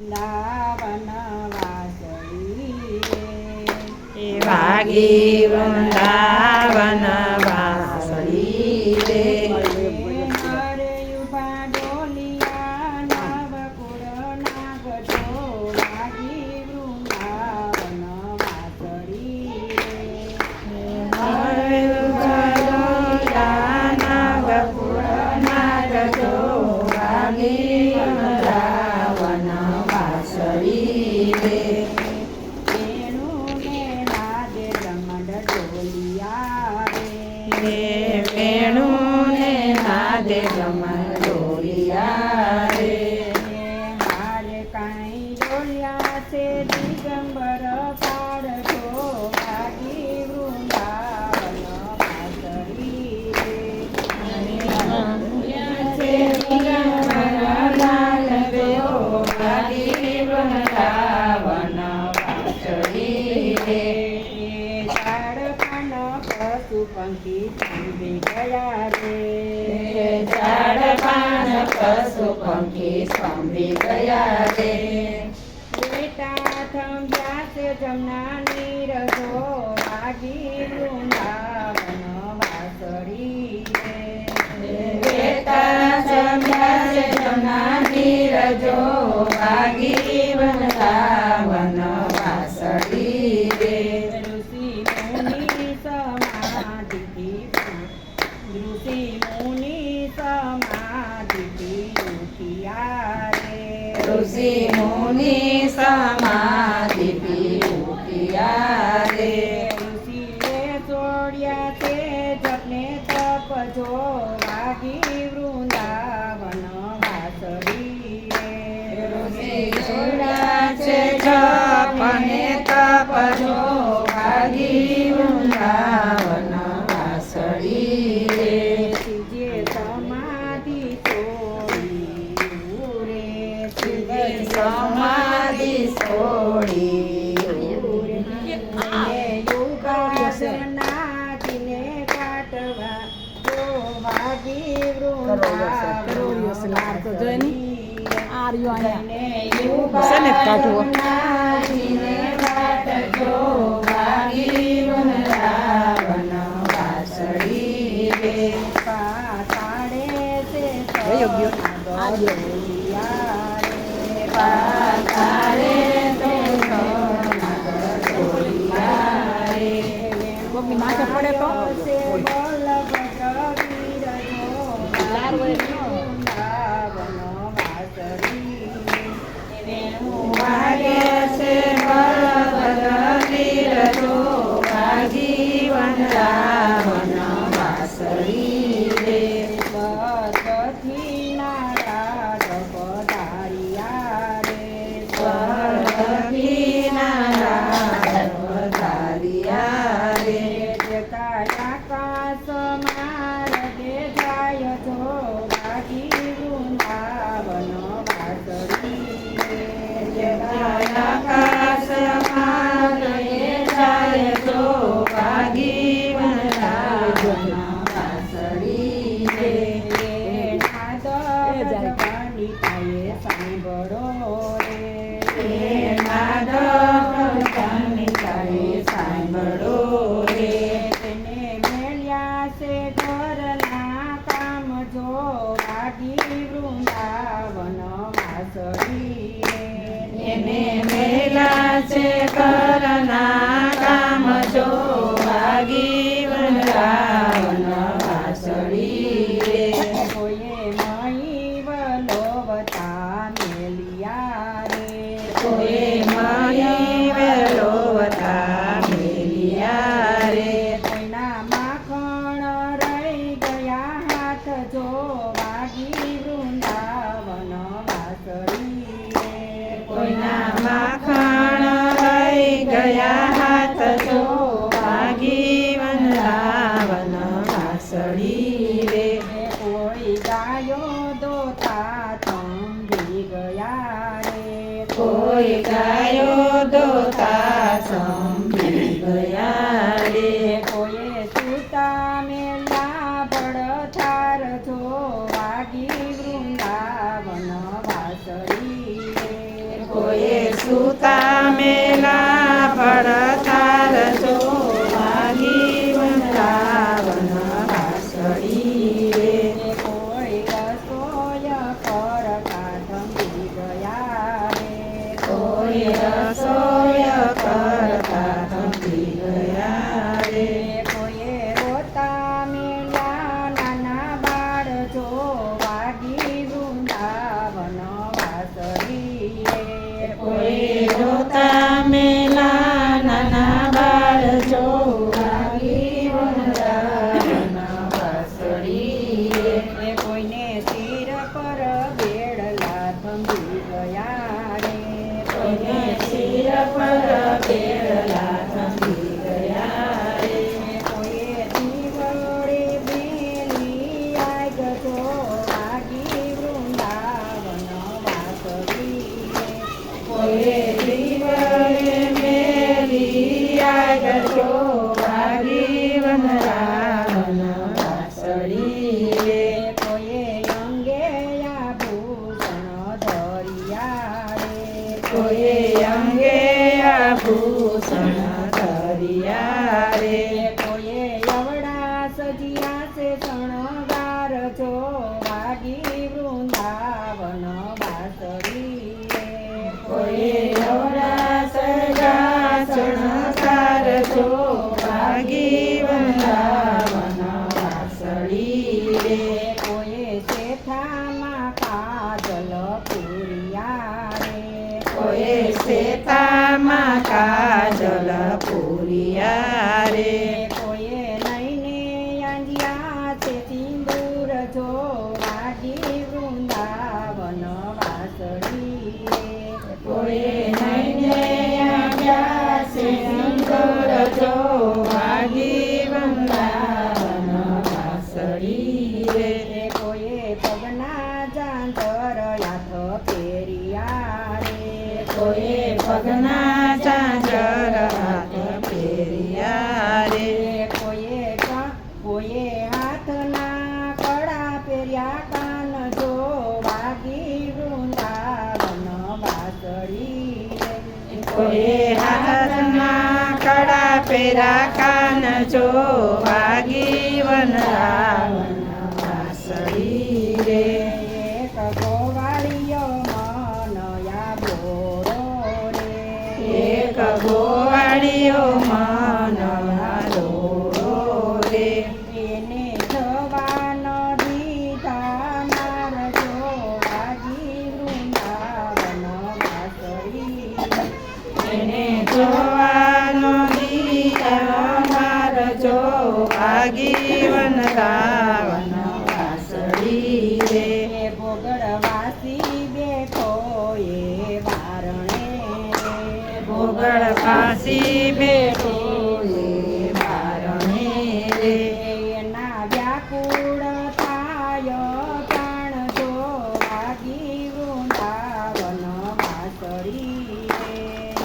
વૃંદાવન વાસળી રે વાગી વૃંદાવન રે પંખી સ્વામી ગયા રે બેટા થંભ્યા છે જમના નીરજો વાગી વૃંદાવન વાસળી બેટા જમ્યા છે જમના ઋષિ મુનિ સમાધિ પીઠિયા રે વાગી વૃંદાવન શેને કાઢવો? નાથીને કાટજો વાગી વૃંદાવન વાસળી રે પાતાળે તે પાતાળે વાગે છે બળભદ્ર વીરજો વૃંદાવન વાસળી એને મેલા છે કરના વાગી વૃંદાવન વાસળી રે કોઈના માખણ રહી ગયા હાથ જો વાગી વનરાવન વાસળી રે કોઈ ગાયો દોતા થંભી ગયા રે કોઈ ગાયો દોતા સંભી ગયા રે. પડી રે કોઈએ પગના જાંતરયા ફેરિયા રે કોઈએ પગના ચાંચર હાથ ફેરિયા રે કોઈએ કોઈએ હાથના કડા ફેર્યા કાન જો વાગી વૃંદાવન વાસળી રે. કોઈએ ફેરા કાન જો વાગી વન રાવણ વાસળી રે. એક ગોવાળીઓ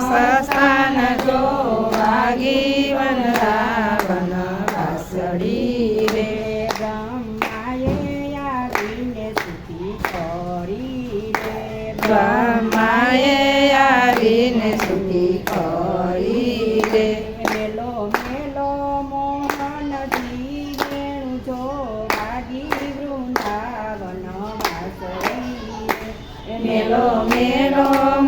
સસ્થાન જો વાગી વન રાવણ વાસડી રે બ્રહ્માએ આવીને સુધી કરી રે મેલો મેલો મોહન ધીરેણું જો વાગી વૃંદાવન વાસરી મેલો મેલો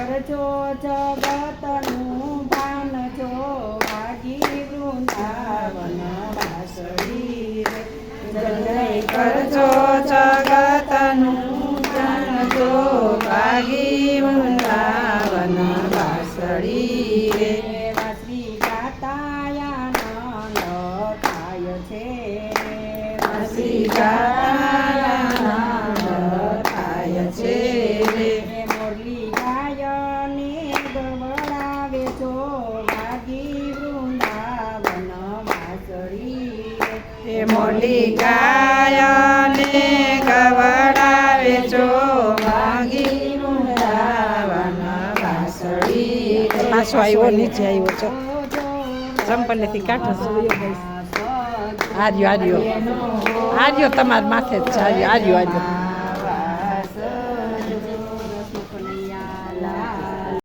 કરજો જગતનું ભાન જો વાગી વૃંદાવન વાસરી જય કરજો જગતનું ભાન જો વાગી વૃંદાવન મોલી ગાયને કવડાવે જો માગી વૃંદાવન વાસળી પાછો આવ્યો? નીચે આવ્યો છો. ચંપલેથી કાઢો. છો. આર્યો આર્યો આર્યો તમારા માથે જ છે. આર્યો આર્યો આર્યો